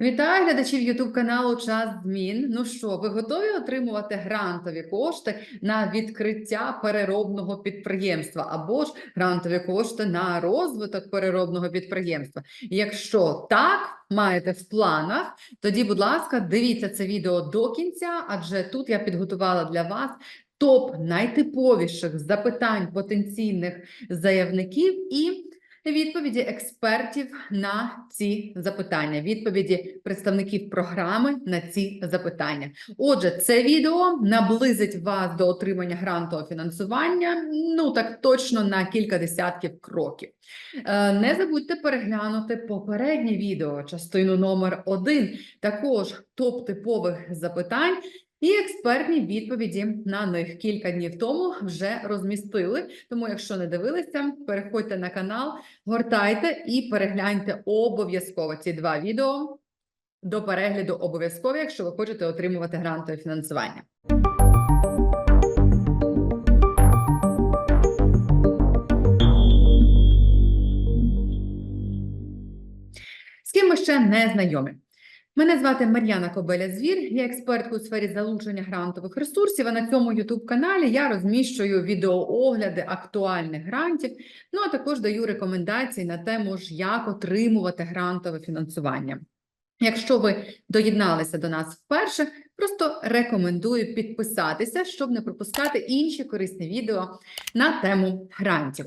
Вітаю глядачів YouTube каналу Час змін. Ну що, ви готові отримувати грантові кошти на відкриття переробного підприємства або ж грантові кошти на розвиток переробного підприємства? Якщо так маєте в планах, тоді, будь ласка, дивіться це відео до кінця, адже тут я підготувала для вас топ найтиповіших запитань потенційних заявників і. Відповіді експертів на ці запитання, відповіді представників програми на ці запитання. Отже, це відео наблизить вас до отримання грантового фінансування. Ну так точно на кілька десятків кроків. Е, Не забудьте переглянути попереднє відео, частину номер один, також топ типових запитань. І експертні відповіді на них кілька днів тому вже розмістили. Тому, якщо не дивилися, переходьте на канал, гортайте і перегляньте обов'язково ці два відео до перегляду обов'язково, якщо ви хочете отримувати грантове фінансування. З ким ми ще не знайомі. Мене звати Мар'яна Кобеля Звір, я експертка у сфері залучення грантових ресурсів. А на цьому youtube каналі я розміщую відеоогляди актуальних грантів. Ну а також даю рекомендації на тему ж, як отримувати грантове фінансування. Якщо ви доєдналися до нас вперше, просто рекомендую підписатися, щоб не пропускати інші корисні відео на тему грантів.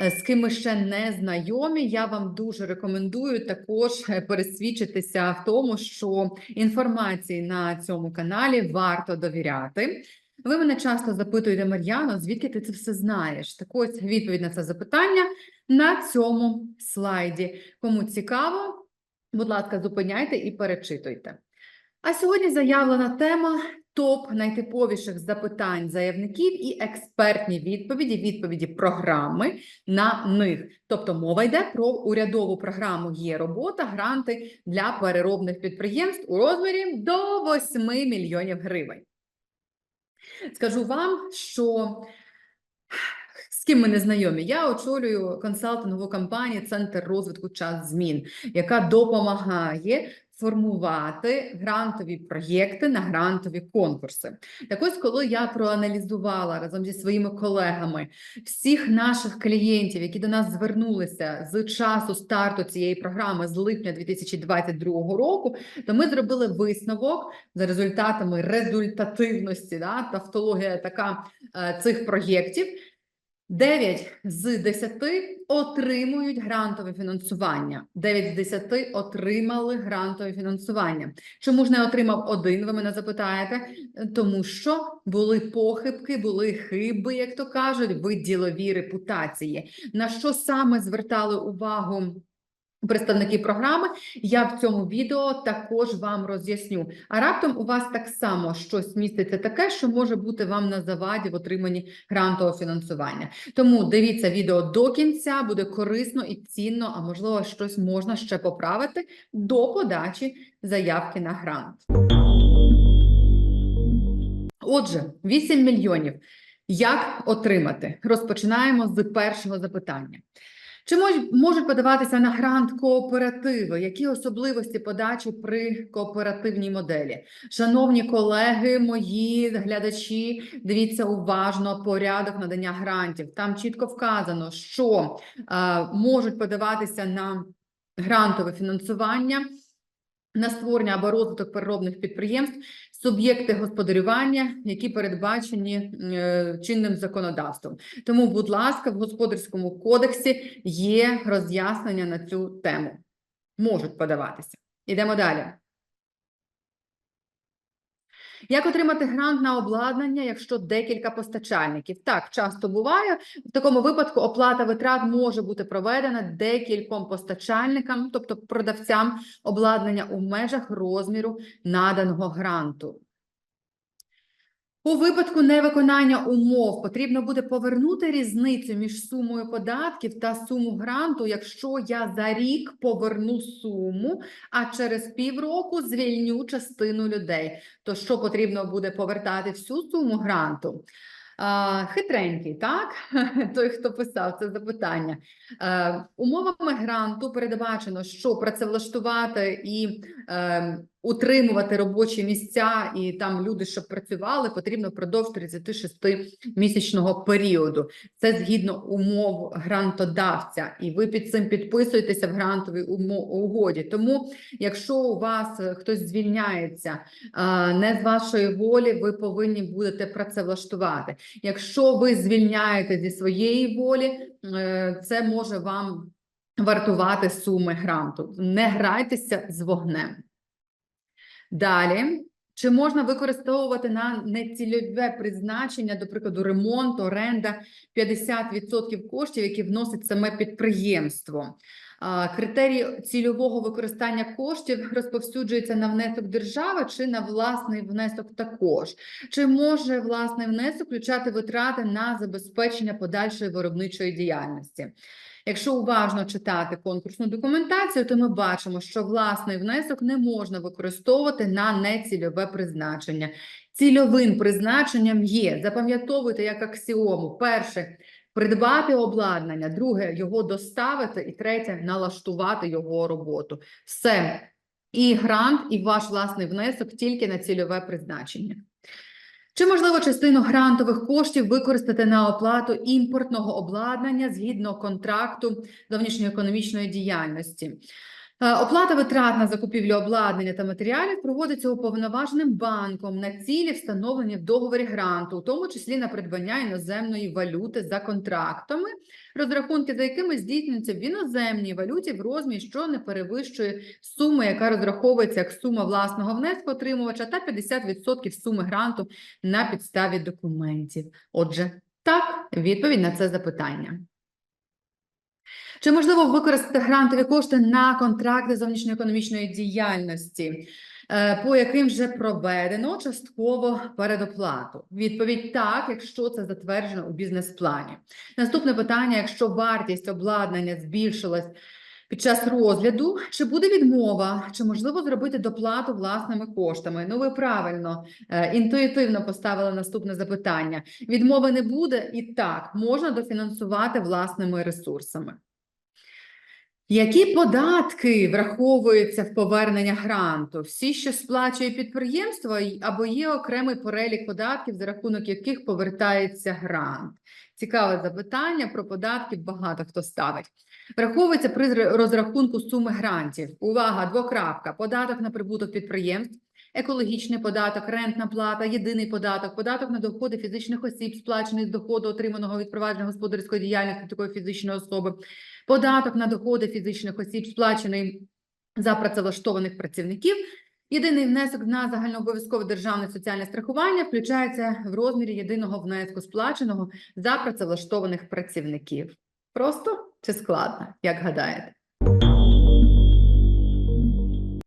Е, З ким ми ще не знайомі, я вам дуже рекомендую також е, пересвідчитися в тому, що інформації на цьому каналі варто довіряти. Ви мене часто запитуєте, Мар'яно, звідки ти це все знаєш? Так ось відповідь на це запитання на цьому слайді. Кому цікаво, будь ласка, зупиняйте і перечитуйте. А сьогодні заявлена тема топ найтиповіших запитань заявників і експертні відповіді, відповіді програми на них. Тобто мова йде про урядову програму «Є робота», гранти для переробних підприємств у розмірі до 8 мільйонів гривень. Скажу вам, що з ким ми не знайомі, я очолюю консалтингову компанію Центр розвитку час змін, яка допомагає формувати грантові проєкти на грантові конкурси. Так ось, коли я проаналізувала разом зі своїми колегами всіх наших клієнтів, які до нас звернулися з часу старту цієї програми з липня 2022 року, то ми зробили висновок за результатами результативності, да, тавтологія така е, цих проєктів. 9 з 10 отримують грантове фінансування. 9 з 10 отримали грантове фінансування. Чому ж не отримав один, ви мене запитаєте? Тому що були похибки, були хиби, як то кажуть, виділові репутації. На що саме звертали увагу? Представники програми, я в цьому відео також вам роз'ясню. А раптом у вас так само щось міститься таке, що може бути вам на заваді в отриманні грантового фінансування. Тому дивіться відео до кінця, буде корисно і цінно, а можливо, щось можна ще поправити до подачі заявки на грант. Отже, 8 мільйонів. Як отримати? Розпочинаємо з першого запитання. Чи можуть подаватися на грант кооперативи? Які особливості подачі при кооперативній моделі? Шановні колеги, мої глядачі, дивіться уважно порядок надання грантів. Там чітко вказано, що е, можуть подаватися на грантове фінансування. На створення або розвиток переробних підприємств, суб'єкти господарювання, які передбачені е, чинним законодавством. Тому, будь ласка, в господарському кодексі є роз'яснення на цю тему. Можуть подаватися. Ідемо далі. Як отримати грант на обладнання, якщо декілька постачальників? Так, часто буває. В такому випадку оплата витрат може бути проведена декільком постачальникам, тобто продавцям обладнання у межах розміру наданого гранту. У випадку невиконання умов потрібно буде повернути різницю між сумою податків та суму гранту, якщо я за рік поверну суму, а через півроку звільню частину людей. То що потрібно буде повертати всю суму гранту? Хитренький, так? Той, хто писав це запитання. Е, умовами гранту передбачено, що працевлаштувати і е, утримувати робочі місця і там люди, щоб працювали, потрібно впродовж 36-місячного періоду. Це згідно умов грантодавця, і ви під цим підписуєтеся в грантовій угоді. Тому, якщо у вас е, хтось звільняється не з вашої волі, ви повинні будете працевлаштувати. Якщо ви звільняєте зі своєї волі, е, це може вам вартувати суми гранту. Не грайтеся з вогнем. Далі. Чи можна використовувати на нецільове призначення, до прикладу, ремонт, оренда 50% коштів, які вносить саме підприємство? Критерії цільового використання коштів розповсюджуються на внесок держави чи на власний внесок також? Чи може власний внесок включати витрати на забезпечення подальшої виробничої діяльності? Якщо уважно читати конкурсну документацію, то ми бачимо, що власний внесок не можна використовувати на нецільове призначення. Цільовим призначенням є, запам'ятовуйте як аксіому. Перше придбати обладнання, друге його доставити, і третє налаштувати його роботу. Все. І грант, і ваш власний внесок тільки на цільове призначення. Чи можливо частину грантових коштів використати на оплату імпортного обладнання згідно контракту зовнішньоекономічної діяльності? Е, Оплата витрат на закупівлю обладнання та матеріалів проводиться уповноваженим банком на цілі, встановлені в договорі гранту, у тому числі на придбання іноземної валюти за контрактами, розрахунки за якими здійснюються в іноземній валюті в розмірі, що не перевищує суми, яка розраховується як сума власного внеску отримувача, та 50% суми гранту на підставі документів. Отже, так, відповідь на це запитання. Чи можливо використати грантові кошти на контракти зовнішньоекономічної діяльності, е, по яким вже проведено частково передоплату? Відповідь так, якщо це затверджено у бізнес-плані. Наступне питання: якщо вартість обладнання збільшилась під час розгляду, чи буде відмова, чи можливо зробити доплату власними коштами? Ну, ви правильно е, інтуїтивно поставили наступне запитання. Відмови не буде, і так можна дофінансувати власними ресурсами. Які податки враховуються в повернення гранту? Всі, що сплачує підприємство, або є окремий перелік податків, за рахунок яких повертається грант? Цікаве запитання про податки багато хто ставить. Враховується при зр- розрахунку суми грантів. Увага, двокрапка. Податок на прибуток підприємств, екологічний податок, рентна плата, єдиний податок, податок на доходи фізичних осіб, сплачений з доходу, отриманого від провадження господарської діяльності такої фізичної особи, податок на доходи фізичних осіб, сплачений за працевлаштованих працівників. Єдиний внесок на загальнообов'язкове державне соціальне страхування включається в розмірі єдиного внеску, сплаченого за працевлаштованих працівників. Просто чи складно, як гадаєте?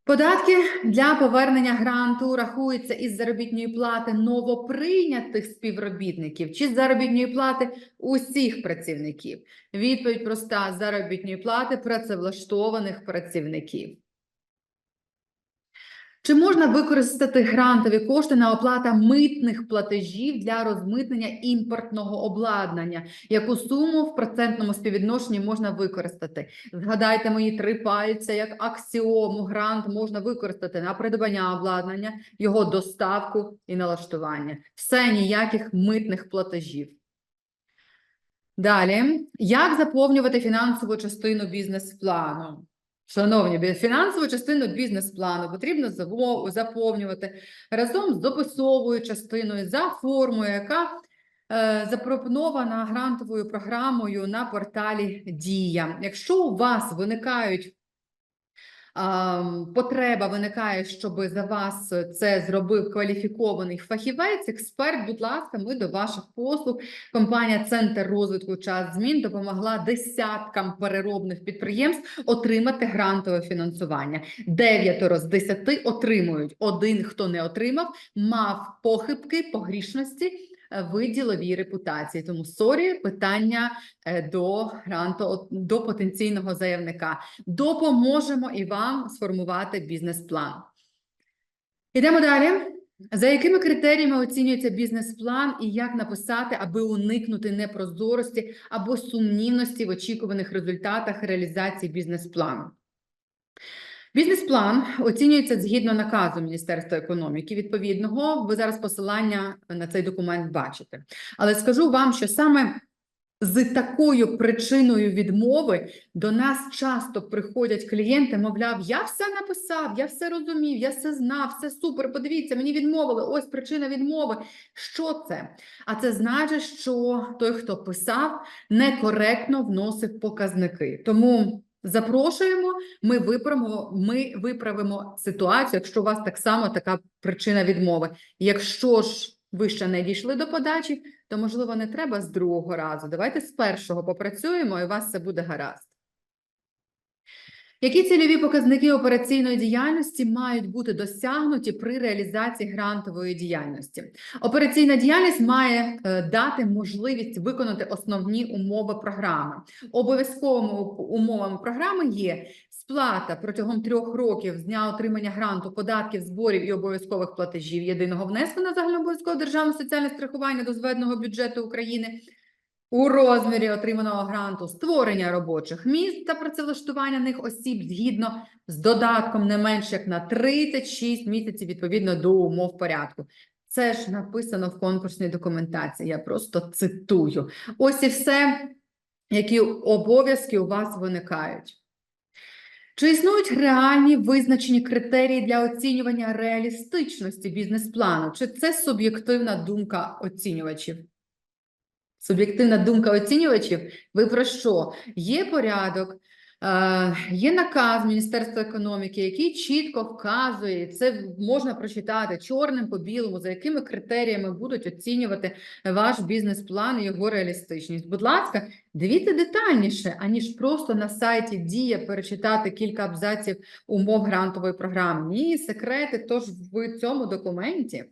Податки для повернення гранту рахуються із заробітної плати новоприйнятих співробітників чи з заробітної плати усіх працівників. Відповідь проста: заробітної плати працевлаштованих працівників. Чи можна використати грантові кошти на оплата митних платежів для розмитнення імпортного обладнання? Яку суму в процентному співвідношенні можна використати? Згадайте мої три пальця, як аксіому грант можна використати на придбання обладнання, його доставку і налаштування. Все ніяких митних платежів. Далі, як заповнювати фінансову частину бізнес-плану? Шановні, фінансову частину бізнес-плану потрібно заповнювати разом з дописовою частиною за формою, яка е, запропонована грантовою програмою на порталі Дія. Якщо у вас виникають потреба виникає, щоб за вас це зробив кваліфікований фахівець, експерт, будь ласка, ми до ваших послуг. Компанія Центр розвитку час змін допомогла десяткам переробних підприємств отримати грантове фінансування. Дев'ятеро з десяти отримують. Один, хто не отримав, мав похибки, погрішності в діловій репутації. Тому сорі, питання е, до гранту до потенційного заявника. Допоможемо і вам сформувати бізнес-план. Ідемо далі. За якими критеріями оцінюється бізнес-план і як написати, аби уникнути непрозорості або сумнівності в очікуваних результатах реалізації бізнес-плану? Бізнес-план оцінюється згідно наказу Міністерства економіки. Відповідного ви зараз посилання на цей документ бачите. Але скажу вам, що саме з такою причиною відмови до нас часто приходять клієнти, мовляв, я все написав, я все розумів, я все знав, все супер. Подивіться, мені відмовили. Ось причина відмови. Що це? А це значить, що той, хто писав, некоректно вносив показники. Тому запрошуємо, ми виправимо, ми виправимо ситуацію, якщо у вас так само така причина відмови. Якщо ж ви ще не дійшли до подачі, то можливо не треба з другого разу. Давайте з першого попрацюємо, і у вас все буде гаразд. Які цільові показники операційної діяльності мають бути досягнуті при реалізації грантової діяльності? Операційна діяльність має е, дати можливість виконати основні умови програми. Обов'язковими умовами програми є сплата протягом трьох років з дня отримання гранту податків, зборів і обов'язкових платежів єдиного внеску на загальнообов'язкове державне соціальне страхування до зведеного бюджету України у розмірі отриманого гранту створення робочих місць та працевлаштування них осіб згідно з додатком не менше як на 36 місяців відповідно до умов порядку. Це ж написано в конкурсній документації. Я просто цитую. Ось і все, які обов'язки у вас виникають. Чи існують реальні визначені критерії для оцінювання реалістичності бізнес-плану? Чи це суб'єктивна думка оцінювачів? Суб'єктивна думка оцінювачів. Ви про що? Є порядок, е, є наказ Міністерства економіки, який чітко вказує, це можна прочитати чорним по білому, за якими критеріями будуть оцінювати ваш бізнес-план і його реалістичність. Будь ласка, дивіться детальніше, аніж просто на сайті Дія перечитати кілька абзаців умов грантової програми. Ні, секрети, тож в цьому документі.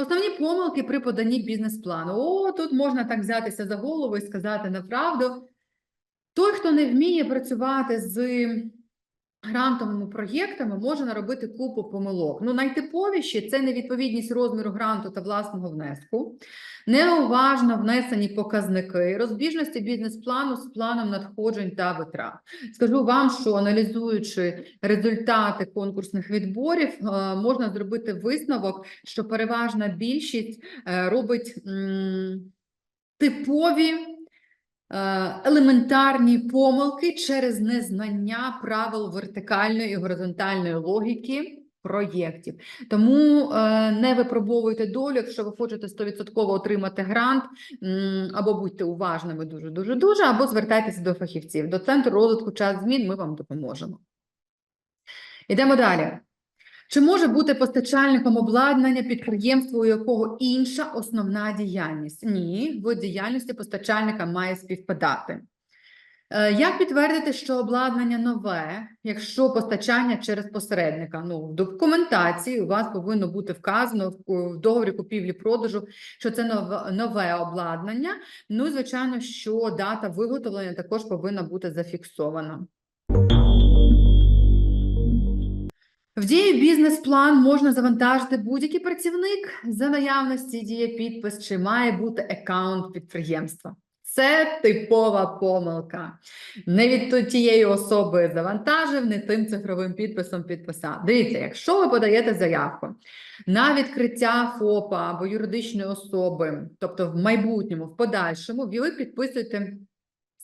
Основні помилки при поданні бізнес-плану. О, тут можна так взятися за голову і сказати направду. Той, хто не вміє працювати з грантовими проєктами, може наробити купу помилок. Ну, найтиповіші це невідповідність розміру гранту та власного внеску, неуважно внесені показники, розбіжності бізнес-плану з планом надходжень та витрат. Скажу вам, що аналізуючи результати конкурсних відборів, е, можна зробити висновок, що переважна більшість е, робить типові елементарні помилки через незнання правил вертикальної і горизонтальної логіки проєктів. Тому е, не випробовуйте долю, якщо ви хочете 100% отримати грант, або будьте уважними дуже дуже дуже, або звертайтеся до фахівців. До центру розвитку час змін ми вам допоможемо. Йдемо далі. Чи може бути постачальником обладнання підприємство, у якого інша основна діяльність? Ні, вид діяльності постачальника має співпадати. Е, Як підтвердити, що обладнання нове, якщо постачання через посередника? Ну, в документації у вас повинно бути вказано в договорі купівлі-продажу, що це нове, обладнання. Ну, звичайно, що дата виготовлення також повинна бути зафіксована. В дії бізнес-план можна завантажити будь-який працівник за наявності діє підпис, чи має бути аккаунт підприємства. Це типова помилка. Не від тієї особи завантажив, не тим цифровим підписом підписав. Дивіться, якщо ви подаєте заявку на відкриття ФОПа або юридичної особи, тобто в майбутньому, в подальшому, ви підписуєте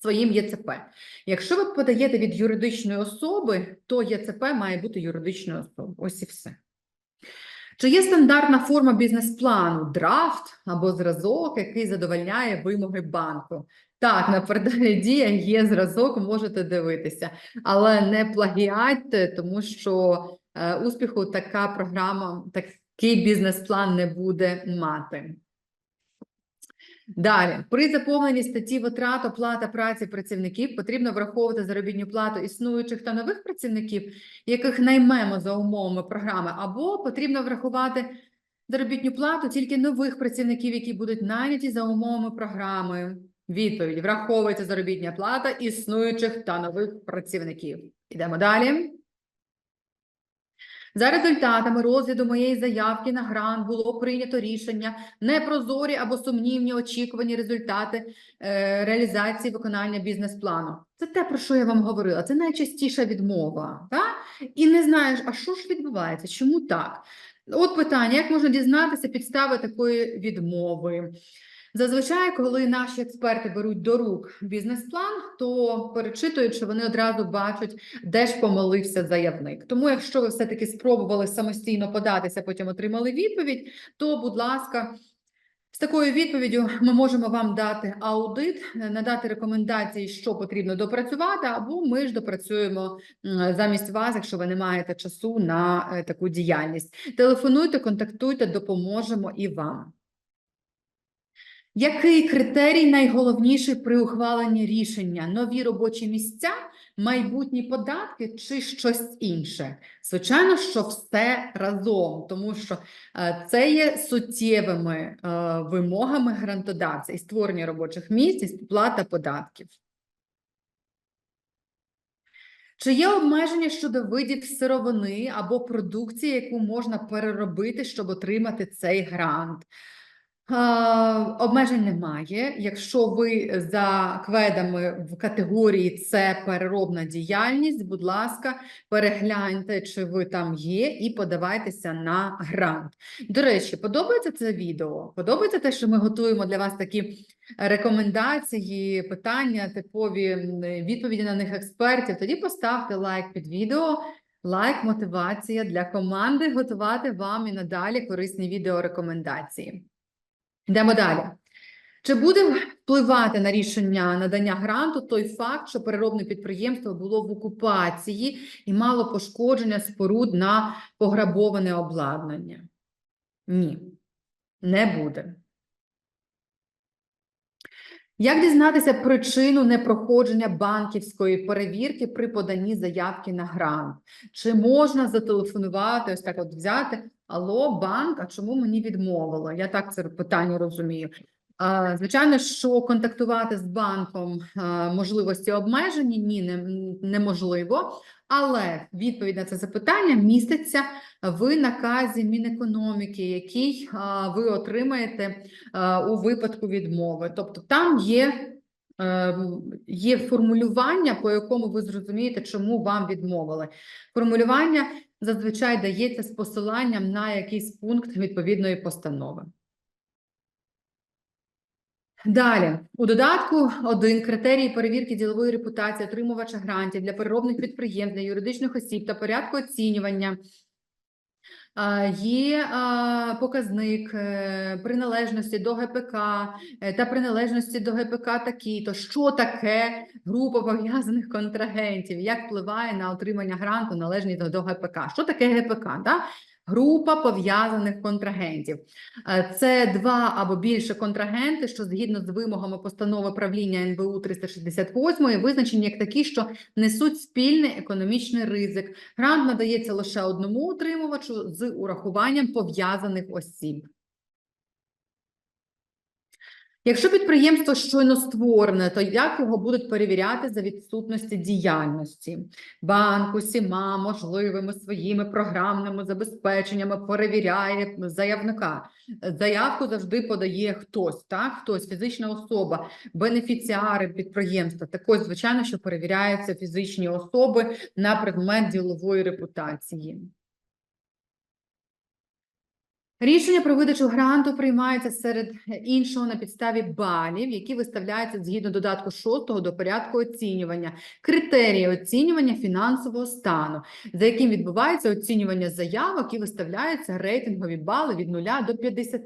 своїм ЄЦП. Якщо ви подаєте від юридичної особи, то ЄЦП має бути юридичною особою. Ось і все. Чи є стандартна форма бізнес-плану, драфт або зразок, який задовольняє вимоги банку? Так, на порталі Дія є зразок, можете дивитися, але не плагіатьте, тому що е, успіху така програма, такий бізнес-план не буде мати. Далі, при заповненні статті витрат, оплата праці працівників потрібно враховувати заробітну плату існуючих та нових працівників, яких наймемо за умовами програми, або потрібно врахувати заробітну плату тільки нових працівників, які будуть найняті за умовами програми. Відповідь: враховується заробітня плата існуючих та нових працівників. Ідемо далі. За результатами розгляду моєї заявки на грант було прийнято рішення непрозорі або сумнівні очікувані результати е, реалізації виконання бізнес-плану. Це те, про що я вам говорила. Це найчастіша відмова. Та? І не знаєш, а що ж відбувається? Чому так? От питання: як можна дізнатися підстави такої відмови? Зазвичай, коли наші експерти беруть до рук бізнес-план, то перечитуючи, вони одразу бачать, де ж помилився заявник. Тому, якщо ви все-таки спробували самостійно податися, потім отримали відповідь, то, будь ласка, з такою відповіддю ми можемо вам дати аудит, надати рекомендації, що потрібно допрацювати, або ми ж допрацюємо замість вас, якщо ви не маєте часу на е, таку діяльність. Телефонуйте, контактуйте, допоможемо і вам. Який критерій найголовніший при ухваленні рішення? Нові робочі місця, майбутні податки чи щось інше? Звичайно, що все разом, тому що е, це є суттєвими е, вимогами грантодавця і створення робочих місць, і сплата податків. Чи є обмеження щодо видів сировини або продукції, яку можна переробити, щоб отримати цей грант? Е, Обмежень немає. Якщо ви за кведами в категорії це переробна діяльність, будь ласка, перегляньте, чи ви там є, і подавайтеся на грант. До речі, подобається це відео? Подобається те, що ми готуємо для вас такі рекомендації, питання, типові відповіді на них експертів? Тоді поставте лайк під відео. Лайк, мотивація для команди готувати вам і надалі корисні відеорекомендації. Йдемо далі. Чи буде впливати на рішення надання гранту той факт, що переробне підприємство було в окупації і мало пошкодження споруд на пограбоване обладнання? Ні, не буде. Як дізнатися причину непроходження банківської перевірки при поданні заявки на грант? Чи можна зателефонувати, ось так от взяти, алло, банк, а чому мені відмовило? Я так це питання розумію. Звичайно, що контактувати з банком можливості обмежені, ні, неможливо. Але відповідь на це запитання міститься в наказі Мінекономіки, який ви отримаєте у випадку відмови. Тобто там є, є формулювання, по якому ви зрозумієте, чому вам відмовили. Формулювання зазвичай дається з посиланням на якийсь пункт відповідної постанови. Далі, у додатку 1 критерії перевірки ділової репутації отримувача грантів для переробних підприємств, для юридичних осіб та порядку оцінювання. Є показник е, приналежності до ГПК е, та приналежності до ГПК такі, то що таке група пов'язаних контрагентів, як впливає на отримання гранту належність до ГПК? Що таке ГПК? Да? Група пов'язаних контрагентів. Е, Це два або більше контрагенти, що згідно з вимогами постанови правління НБУ 368 визначені як такі, що несуть спільний економічний ризик. Грант надається лише одному утримувачу з урахуванням пов'язаних осіб. Якщо підприємство щойно створене, то як його будуть перевіряти за відсутності діяльності? Банк усіма можливими своїми програмними забезпеченнями перевіряє заявника. Заявку завжди подає хтось, так? Хтось, фізична особа, бенефіціари підприємства. Також, звичайно, що перевіряються фізичні особи на предмет ділової репутації. Рішення про видачу гранту приймається серед іншого на підставі балів, які виставляються згідно додатку 6 до порядку оцінювання, критерії оцінювання фінансового стану, за яким відбувається оцінювання заявок і виставляються рейтингові бали від 0 до 50.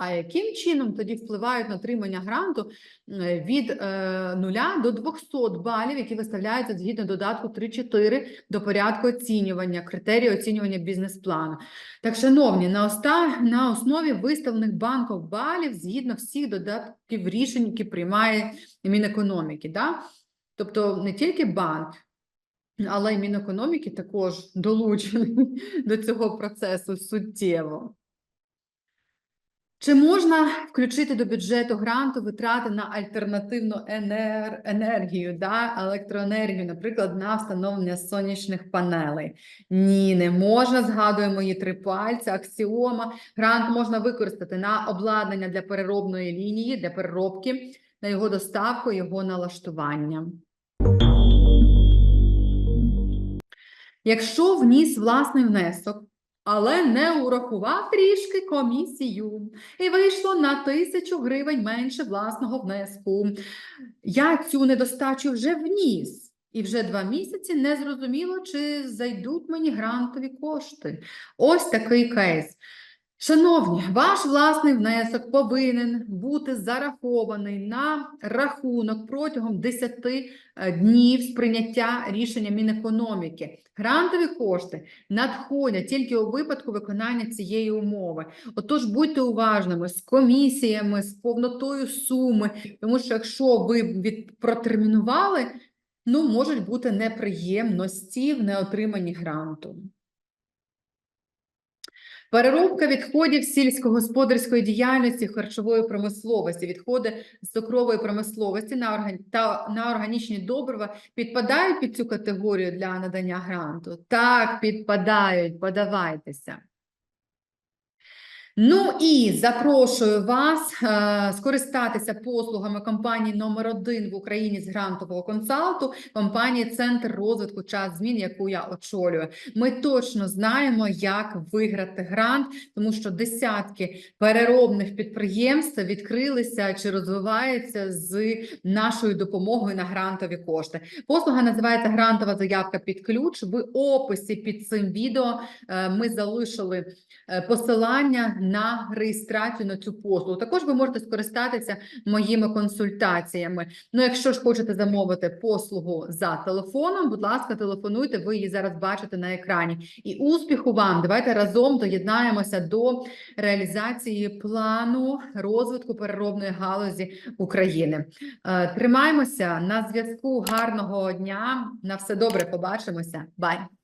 А яким чином тоді впливають на отримання гранту е, від е, 0 до 200 балів, які виставляються згідно додатку 3-4 до порядку оцінювання, критерії оцінювання бізнес-плану? Так, шановні, на, оста... на основі виставлених банком балів згідно всіх додатків рішень, які приймає Мінекономіки. Да? Тобто не тільки банк, але й Мінекономіки також долучений до цього процесу суттєво. Чи можна включити до бюджету гранту витрати на альтернативну енер... енергію, да? електроенергію, наприклад, на встановлення сонячних панелей? Ні, не можна. Згадуємо мої три пальці, аксіома. Грант можна використати на обладнання для переробної лінії, для переробки, на його доставку, його налаштування. Якщо вніс власний внесок, але не урахував трішки комісію, і вийшло на тисячу гривень менше власного внеску. Я цю недостачу вже вніс, і вже два місяці не зрозуміло, чи зайдуть мені грантові кошти. Ось такий кейс. Шановні, ваш власний внесок повинен бути зарахований на рахунок протягом 10 е, днів з прийняття рішення Мінекономіки. Грантові кошти надходять тільки у випадку виконання цієї умови. Отож, будьте уважними з комісіями, з повнотою суми, тому що якщо ви від протермінували, ну можуть бути неприємності в неотриманні гранту. Переробка відходів сільськогосподарської діяльності, харчової промисловості, відходи з цукрової промисловості на, орган... та на органічні добрива підпадають під цю категорію для надання гранту? Так, підпадають, подавайтеся. Ну і запрошую вас е, скористатися послугами компанії номер один в Україні з грантового консалту, компанії Центр розвитку час змін, яку я очолюю. Ми точно знаємо, як виграти грант, тому що десятки переробних підприємств відкрилися чи розвиваються з нашою допомогою на грантові кошти. Послуга називається грантова заявка під ключ. В описі під цим відео е, ми залишили е, посилання на реєстрацію на цю послугу. Також ви можете скористатися моїми консультаціями. Ну, якщо ж хочете замовити послугу за телефоном, будь ласка, телефонуйте, ви її зараз бачите на екрані. І успіху вам! Давайте разом доєднаємося до реалізації плану розвитку переробної галузі України. Е, Тримаймося на зв'язку. Гарного дня! На все добре, побачимося. Бай!